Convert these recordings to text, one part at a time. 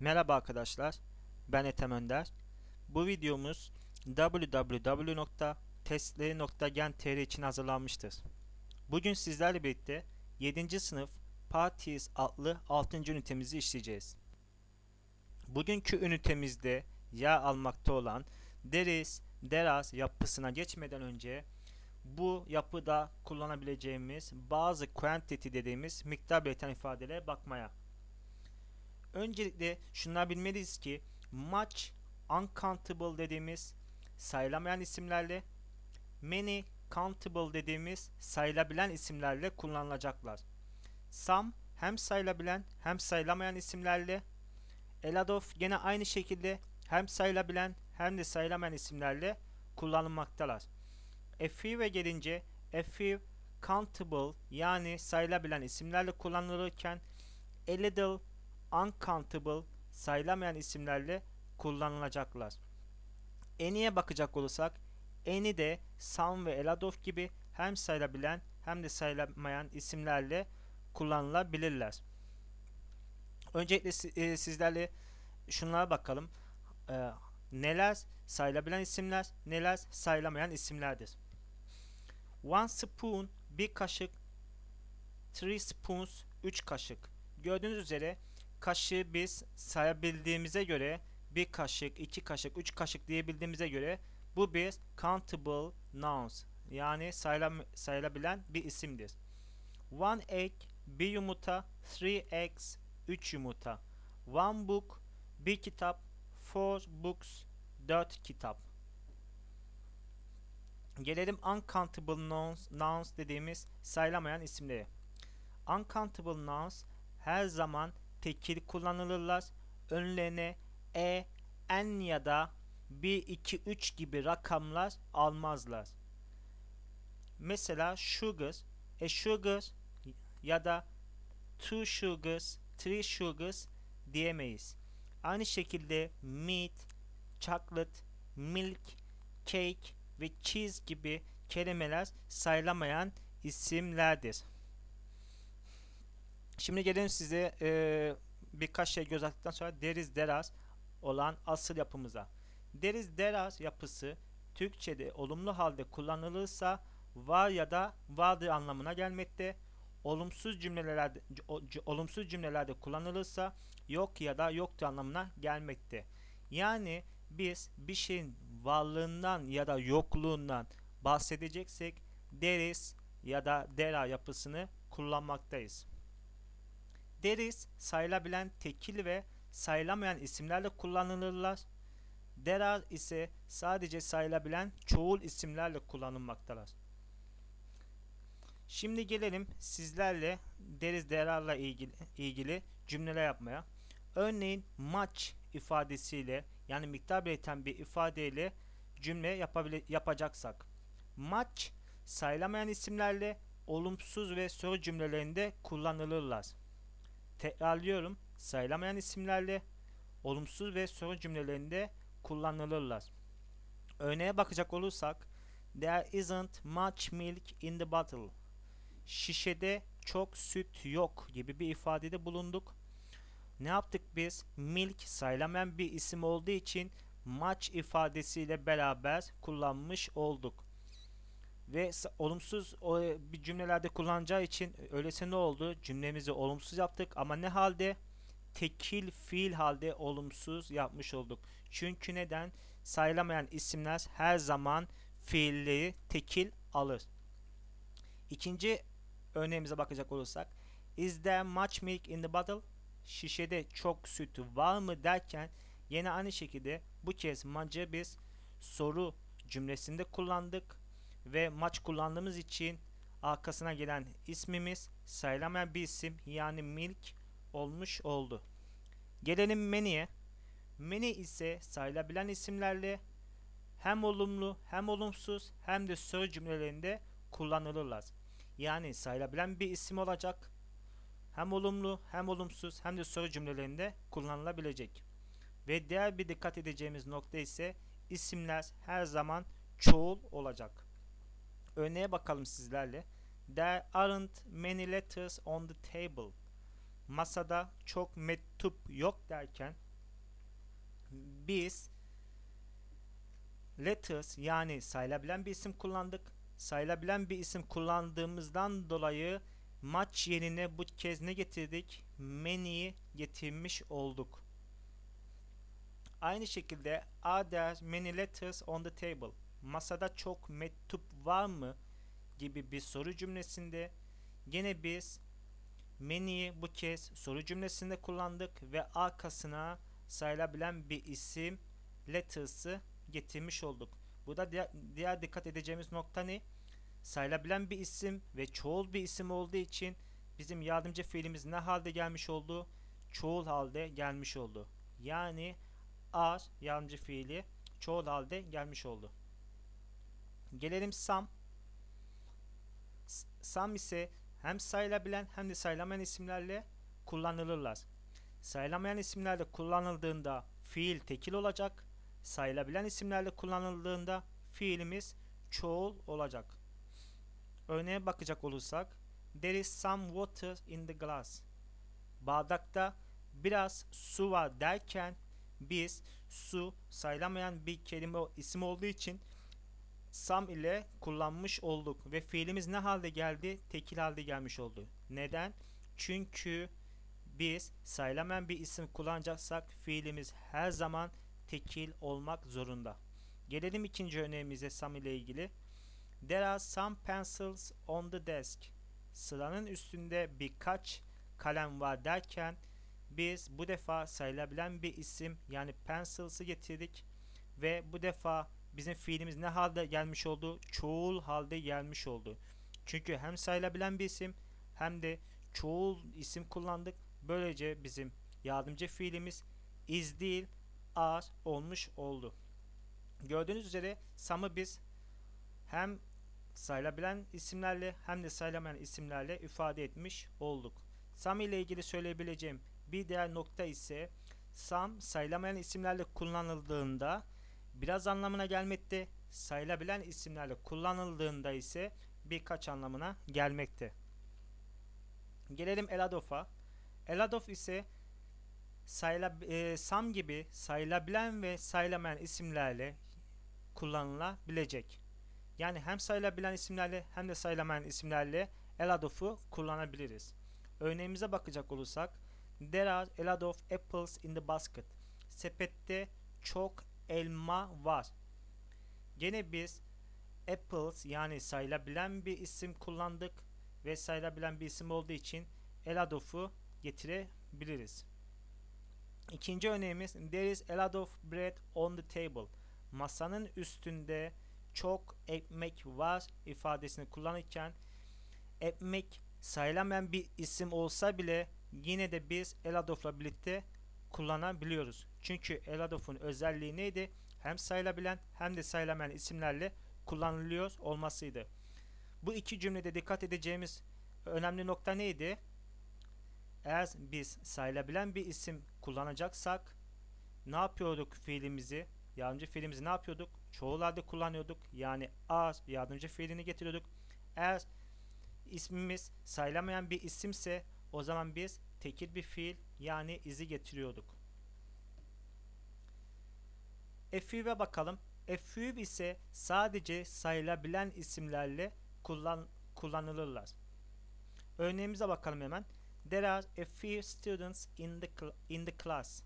Merhaba arkadaşlar, ben Ethem Önder. Bu videomuz www.testleri.gen.tr için hazırlanmıştır. Bugün sizlerle birlikte 7. sınıf Parties adlı 6. ünitemizi işleyeceğiz. Bugünkü ünitemizde yer almakta olan deriz, deraz yapısına geçmeden önce bu yapıda kullanabileceğimiz bazı quantity dediğimiz miktar belirten ifadelere bakmaya Öncelikle şunları bilmeliyiz ki much uncountable dediğimiz sayılamayan isimlerle many countable dediğimiz sayılabilen isimlerle kullanılacaklar. Some hem sayılabilen hem sayılamayan isimlerle a lot of gene aynı şekilde hem sayılabilen hem de sayılamayan isimlerle kullanılmaktalar. A few'e gelince a few countable yani sayılabilen isimlerle kullanılırken a little uncountable sayılamayan isimlerle kullanılacaklar. Any'e bakacak olursak any de some ve of gibi hem sayılabilen hem de sayılamayan isimlerle kullanılabilirler. Öncelikle e, sizlerle şunlara bakalım. E, neler sayılabilen isimler, neler sayılamayan isimlerdir. One spoon, bir kaşık, three spoons, üç kaşık. Gördüğünüz üzere kaşığı biz sayabildiğimize göre bir kaşık, iki kaşık, üç kaşık diyebildiğimize göre bu bir countable nouns yani sayılam sayılabilen bir isimdir. One egg, bir yumurta, three eggs, üç yumurta. One book, bir kitap, four books, dört kitap. Gelelim uncountable nouns, nouns dediğimiz sayılamayan isimlere. Uncountable nouns her zaman tekil kullanılırlar. Önlerine e, n ya da 1, 2, 3 gibi rakamlar almazlar. Mesela sugar, a sugar ya da two sugars, three sugars diyemeyiz. Aynı şekilde meat, chocolate, milk, cake ve cheese gibi kelimeler sayılamayan isimlerdir. Şimdi gelin size e, birkaç şey göz attıktan sonra deriz deraz olan asıl yapımıza. Deriz deraz yapısı Türkçe'de olumlu halde kullanılırsa var ya da vardır anlamına gelmekte. Olumsuz cümlelerde olumsuz cümlelerde kullanılırsa yok ya da yoktur anlamına gelmekte. Yani biz bir şeyin varlığından ya da yokluğundan bahsedeceksek deriz ya da dera yapısını kullanmaktayız. Deriz sayılabilen tekil ve sayılamayan isimlerle kullanılırlar. Derar ise sadece sayılabilen çoğul isimlerle kullanılmaktalar. Şimdi gelelim sizlerle deriz derarla ilgili, ilgili cümleler yapmaya. Örneğin much ifadesiyle yani miktar belirten bir ifadeyle cümle yapacaksak. Much sayılamayan isimlerle olumsuz ve soru cümlelerinde kullanılırlar. Tekrarlıyorum. Sayılamayan isimlerle olumsuz ve soru cümlelerinde kullanılırlar. Örneğe bakacak olursak There isn't much milk in the bottle. Şişede çok süt yok gibi bir ifadede bulunduk. Ne yaptık biz? Milk sayılamayan bir isim olduğu için much ifadesiyle beraber kullanmış olduk ve olumsuz bir cümlelerde kullanacağı için öyleyse ne oldu? Cümlemizi olumsuz yaptık ama ne halde? Tekil fiil halde olumsuz yapmış olduk. Çünkü neden? Sayılamayan isimler her zaman fiilleri tekil alır. İkinci örneğimize bakacak olursak Is there much milk in the bottle? Şişede çok süt var mı derken yine aynı şekilde bu kez much'ı biz soru cümlesinde kullandık ve maç kullandığımız için arkasına gelen ismimiz sayılamayan bir isim yani milk olmuş oldu. Gelelim many'e. Many ise sayılabilen isimlerle hem olumlu hem olumsuz hem de soru cümlelerinde kullanılırlar. Yani sayılabilen bir isim olacak. Hem olumlu hem olumsuz hem de soru cümlelerinde kullanılabilecek. Ve diğer bir dikkat edeceğimiz nokta ise isimler her zaman çoğul olacak. Örneğe bakalım sizlerle. There aren't many letters on the table. Masada çok mektup yok derken biz letters yani sayılabilen bir isim kullandık. Sayılabilen bir isim kullandığımızdan dolayı maç yerine bu kez ne getirdik? Many'yi getirmiş olduk. Aynı şekilde are there many letters on the table? Masada çok mektup var mı? gibi bir soru cümlesinde gene biz many'yi bu kez soru cümlesinde kullandık ve arkasına sayılabilen bir isim letters'ı getirmiş olduk. Burada diğer, diğer dikkat edeceğimiz nokta ne? Sayılabilen bir isim ve çoğul bir isim olduğu için bizim yardımcı fiilimiz ne halde gelmiş oldu? Çoğul halde gelmiş oldu. Yani are yardımcı fiili çoğul halde gelmiş oldu. Gelelim some. Some ise hem sayılabilen hem de sayılamayan isimlerle kullanılırlar. Sayılamayan isimlerle kullanıldığında fiil tekil olacak. Sayılabilen isimlerle kullanıldığında fiilimiz çoğul olacak. Örneğe bakacak olursak There is some water in the glass. Bardakta biraz su var derken biz su sayılamayan bir kelime isim olduğu için some ile kullanmış olduk ve fiilimiz ne halde geldi? Tekil halde gelmiş oldu. Neden? Çünkü biz sayılamayan bir isim kullanacaksak fiilimiz her zaman tekil olmak zorunda. Gelelim ikinci örneğimize some ile ilgili. There are some pencils on the desk. Sıranın üstünde birkaç kalem var derken biz bu defa sayılabilen bir isim yani pencils'ı getirdik ve bu defa bizim fiilimiz ne halde gelmiş oldu? Çoğul halde gelmiş oldu. Çünkü hem sayılabilen bir isim hem de çoğul isim kullandık. Böylece bizim yardımcı fiilimiz is değil are olmuş oldu. Gördüğünüz üzere sam'ı biz hem sayılabilen isimlerle hem de sayılamayan isimlerle ifade etmiş olduk. Sam ile ilgili söyleyebileceğim bir diğer nokta ise sam sayılamayan isimlerle kullanıldığında biraz anlamına gelmekte, sayılabilen isimlerle kullanıldığında ise birkaç anlamına gelmekte. Gelelim Eladof'a. Eladof ise sayıla, e, sam gibi sayılabilen ve sayılamayan isimlerle kullanılabilecek. Yani hem sayılabilen isimlerle hem de sayılamayan isimlerle Eladof'u kullanabiliriz. Örneğimize bakacak olursak There are a lot of apples in the basket. Sepette çok elma var. Gene biz apples yani sayılabilen bir isim kullandık ve sayılabilen bir isim olduğu için Eladof'u getirebiliriz. İkinci örneğimiz There is a lot of bread on the table. Masanın üstünde çok ekmek var ifadesini kullanırken ekmek sayılamayan bir isim olsa bile yine de biz Eladof'la birlikte kullanabiliyoruz. Çünkü Eladof'un özelliği neydi? Hem sayılabilen hem de sayılamayan isimlerle kullanılıyor olmasıydı. Bu iki cümlede dikkat edeceğimiz önemli nokta neydi? Eğer biz sayılabilen bir isim kullanacaksak ne yapıyorduk fiilimizi? Yardımcı fiilimizi ne yapıyorduk? Çoğul halde kullanıyorduk. Yani are yardımcı fiilini getiriyorduk. Eğer ismimiz sayılamayan bir isimse o zaman biz tekil bir fiil yani izi getiriyorduk. Effüve bakalım. Effüv ise sadece sayılabilen isimlerle kullan kullanılırlar. Örneğimize bakalım hemen. There are a few students in the in the class.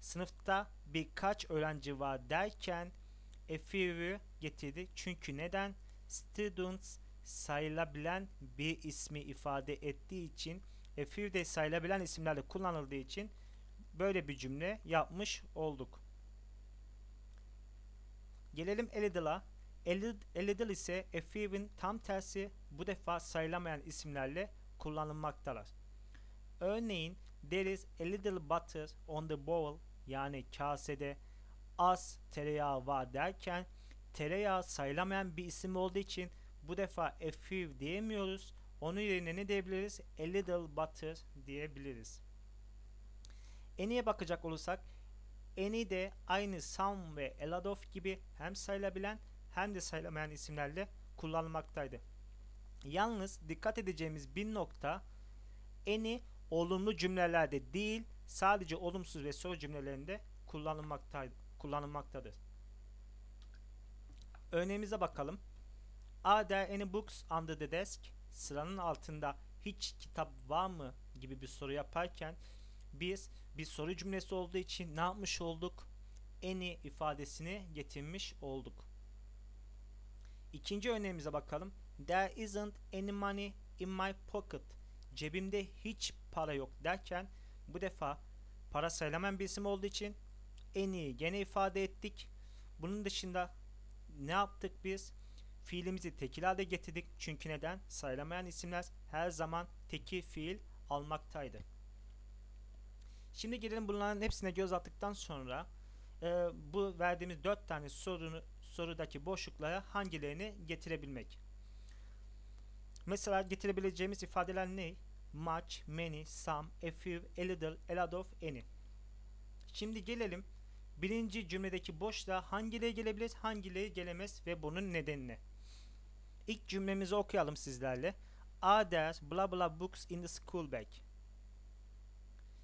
Sınıfta birkaç öğrenci var derken a few'ü getirdik. Çünkü neden? Students sayılabilen bir ismi ifade ettiği için a few sayılabilen isimlerle kullanıldığı için böyle bir cümle yapmış olduk. Gelelim a little'a. A little ise a tam tersi bu defa sayılamayan isimlerle kullanılmaktalar. Örneğin there is a little butter on the bowl yani kasede az tereyağı var derken tereyağı sayılamayan bir isim olduğu için bu defa a diyemiyoruz. Onun yerine ne diyebiliriz? A little butter diyebiliriz. Any'e bakacak olursak any de aynı some ve a lot of gibi hem sayılabilen hem de sayılamayan isimlerle kullanılmaktaydı. Yalnız dikkat edeceğimiz bir nokta any olumlu cümlelerde değil sadece olumsuz ve soru cümlelerinde kullanılmaktadır. Örneğimize bakalım. Are there any books under the desk? Sıranın altında hiç kitap var mı gibi bir soru yaparken biz bir soru cümlesi olduğu için ne yapmış olduk? Any ifadesini getirmiş olduk. İkinci örneğimize bakalım. There isn't any money in my pocket. Cebimde hiç para yok derken bu defa para sayılamayan bir isim olduğu için any'yi gene ifade ettik. Bunun dışında ne yaptık biz? Fiilimizi tekil halde getirdik. Çünkü neden? Sayılamayan isimler her zaman tekil fiil almaktaydı. Şimdi gelelim bunların hepsine göz attıktan sonra e, bu verdiğimiz dört tane sorunu, sorudaki boşluklara hangilerini getirebilmek. Mesela getirebileceğimiz ifadeler ne? Much, many, some, a few, a little, a lot of, any. Şimdi gelelim birinci cümledeki boşluğa hangileri gelebilir, hangileri gelemez ve bunun nedenine. İlk cümlemizi okuyalım sizlerle. Are there blah blah books in the school bag?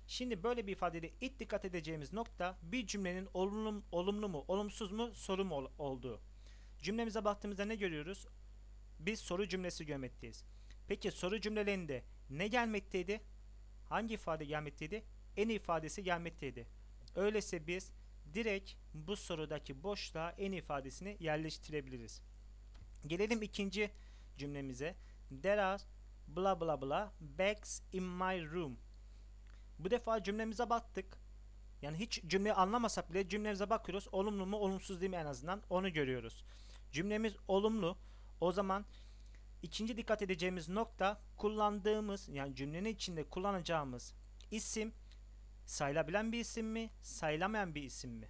Şimdi böyle bir ifadede ilk dikkat edeceğimiz nokta bir cümlenin olumlu, olumlu mu, olumsuz mu, soru mu ol, olduğu. Cümlemize baktığımızda ne görüyoruz? Biz soru cümlesi görmekteyiz. Peki soru cümlelerinde ne gelmekteydi? Hangi ifade gelmekteydi? En ifadesi gelmekteydi. Öyleyse biz direkt bu sorudaki boşluğa en ifadesini yerleştirebiliriz. Gelelim ikinci cümlemize. There are bla bla bla bags in my room. Bu defa cümlemize baktık. Yani hiç cümleyi anlamasak bile cümlemize bakıyoruz. Olumlu mu olumsuz değil mi en azından onu görüyoruz. Cümlemiz olumlu. O zaman ikinci dikkat edeceğimiz nokta kullandığımız yani cümlenin içinde kullanacağımız isim sayılabilen bir isim mi sayılamayan bir isim mi?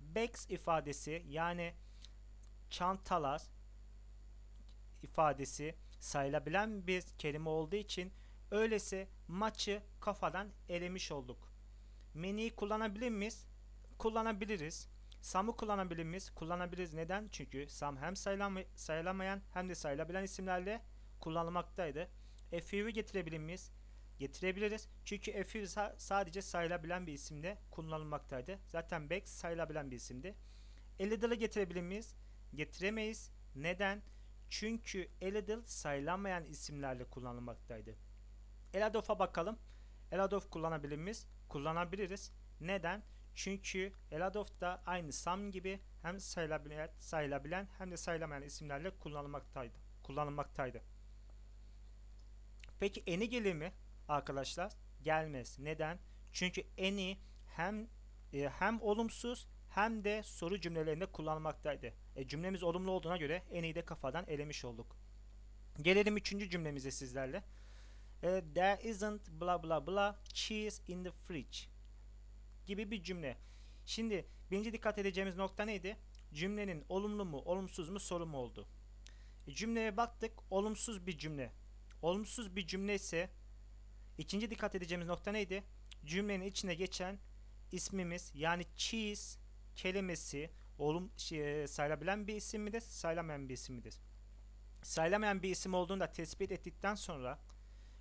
Bags ifadesi yani çantalar ifadesi sayılabilen bir kelime olduğu için öylese maçı kafadan elemiş olduk. Many'yi kullanabilir miyiz? Kullanabiliriz. Sam'ı kullanabilir miyiz? Kullanabiliriz. Neden? Çünkü Sam hem sayılama sayılamayan hem de sayılabilen isimlerle kullanılmaktaydı. Few'ü getirebilir miyiz? Getirebiliriz. Çünkü sa sadece sayılabilen bir isimde kullanılmaktaydı. Zaten Bex sayılabilen bir isimdi. A little'ı getirebilir miyiz? Getiremeyiz. Neden? Çünkü a little sayılamayan isimlerle kullanılmaktaydı. Eladof'a bakalım. Eladof kullanabilir miyiz? Kullanabiliriz. Neden? Çünkü Eladof da aynı Sam gibi hem sayılabilen, sayılabilen hem de sayılamayan isimlerle kullanılmaktaydı. kullanılmaktaydı. Peki eni gelir mi arkadaşlar? Gelmez. Neden? Çünkü eni hem e, hem olumsuz hem de soru cümlelerinde kullanılmaktaydı. E, cümlemiz olumlu olduğuna göre eni de kafadan elemiş olduk. Gelelim üçüncü cümlemize sizlerle. E, there isn't blah blah blah cheese in the fridge gibi bir cümle. Şimdi birinci dikkat edeceğimiz nokta neydi? Cümlenin olumlu mu, olumsuz mu, soru mu oldu? E, cümleye baktık, olumsuz bir cümle. Olumsuz bir cümle ise ikinci dikkat edeceğimiz nokta neydi? Cümlenin içine geçen ismimiz yani cheese kelimesi olum şey, sayılabilen bir isim midir, sayılamayan bir isim midir? Sayılamayan bir isim olduğunu da tespit ettikten sonra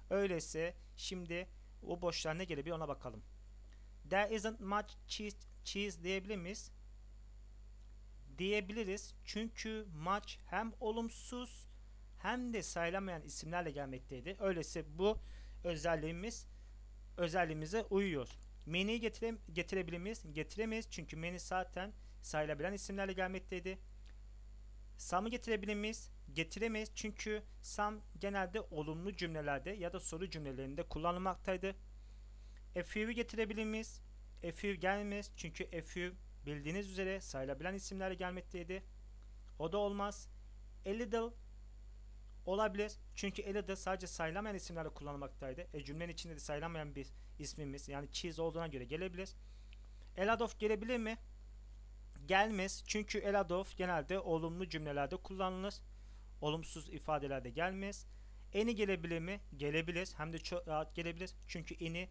öyleyse şimdi o boşluğa ne gelebilir ona bakalım. There isn't much cheese, cheese diyebilir miyiz? Diyebiliriz. Çünkü much hem olumsuz hem de sayılamayan isimlerle gelmekteydi. Öyleyse bu özelliğimiz özelliğimize uyuyor. Many'yi getire, getirebilir miyiz? Getiremeyiz çünkü many zaten sayılabilen isimlerle gelmekteydi. Some'ı getirebilir miyiz? Getiremeyiz çünkü some genelde olumlu cümlelerde ya da soru cümlelerinde kullanılmaktaydı. A getirebilir miyiz? A gelmez çünkü a bildiğiniz üzere sayılabilen isimlerle gelmekteydi. O da olmaz. A olabilir çünkü a sadece sayılamayan isimlerle kullanılmaktaydı. E cümlenin içinde de sayılamayan bir ismimiz yani cheese olduğuna göre gelebilir. A gelebilir mi? Gelmez çünkü of genelde olumlu cümlelerde kullanılır. Olumsuz ifadelerde gelmez. Any gelebilir mi? Gelebilir. Hem de çok rahat gelebilir. Çünkü any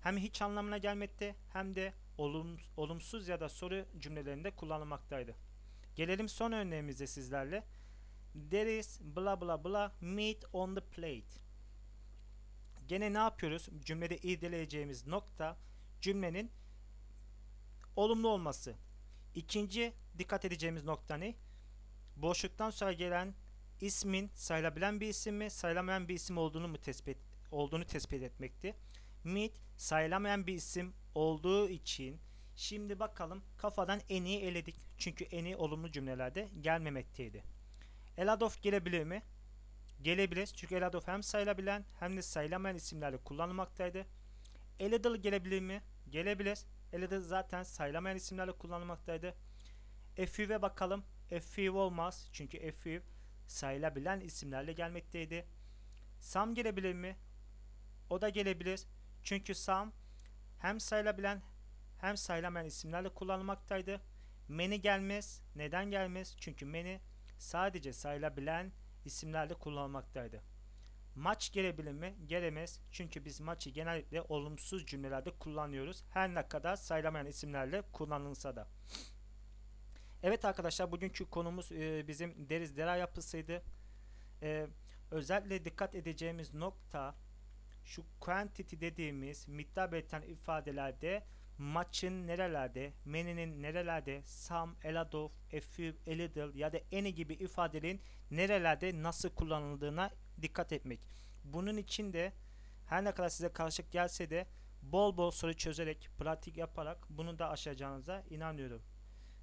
hem hiç anlamına gelmekte hem de olum, olumsuz ya da soru cümlelerinde kullanılmaktaydı. Gelelim son örneğimize sizlerle. There is bla bla bla meat on the plate. Gene ne yapıyoruz? Cümlede irdeleyeceğimiz nokta cümlenin olumlu olması. İkinci dikkat edeceğimiz nokta ne? Boşluktan sonra gelen ismin sayılabilen bir isim mi, sayılamayan bir isim olduğunu mu tespit olduğunu tespit etmekti. Mid sayılamayan bir isim olduğu için şimdi bakalım kafadan eni eledik. Çünkü eni olumlu cümlelerde gelmemekteydi. Eladof gelebilir mi? Gelebilir. Çünkü Eladof hem sayılabilen hem de sayılamayan isimlerle kullanılmaktaydı. Eladil gelebilir mi? Gelebilir. Eladil zaten sayılamayan isimlerle kullanılmaktaydı. Efüve bakalım. Efüv olmaz. Çünkü Efüv sayılabilen isimlerle gelmekteydi. Sam gelebilir mi? O da gelebilir. Çünkü Sam hem sayılabilen hem sayılamayan isimlerle kullanılmaktaydı. Meni gelmez. Neden gelmez? Çünkü meni sadece sayılabilen isimlerle kullanılmaktaydı. Maç gelebilir mi? Gelemez. Çünkü biz maçı genellikle olumsuz cümlelerde kullanıyoruz. Her ne kadar sayılamayan isimlerle kullanılsa da. Evet arkadaşlar bugünkü konumuz e, bizim deriz dera yapısıydı. E, özellikle dikkat edeceğimiz nokta şu quantity dediğimiz miktar belirten ifadelerde maçın nerelerde, meninin nerelerde, some, eladof, a few, a little ya da any gibi ifadelerin nerelerde nasıl kullanıldığına dikkat etmek. Bunun için de her ne kadar size karışık gelse de bol bol soru çözerek, pratik yaparak bunu da aşacağınıza inanıyorum.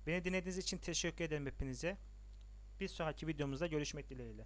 Beni dinlediğiniz için teşekkür ederim hepinize. Bir sonraki videomuzda görüşmek dileğiyle.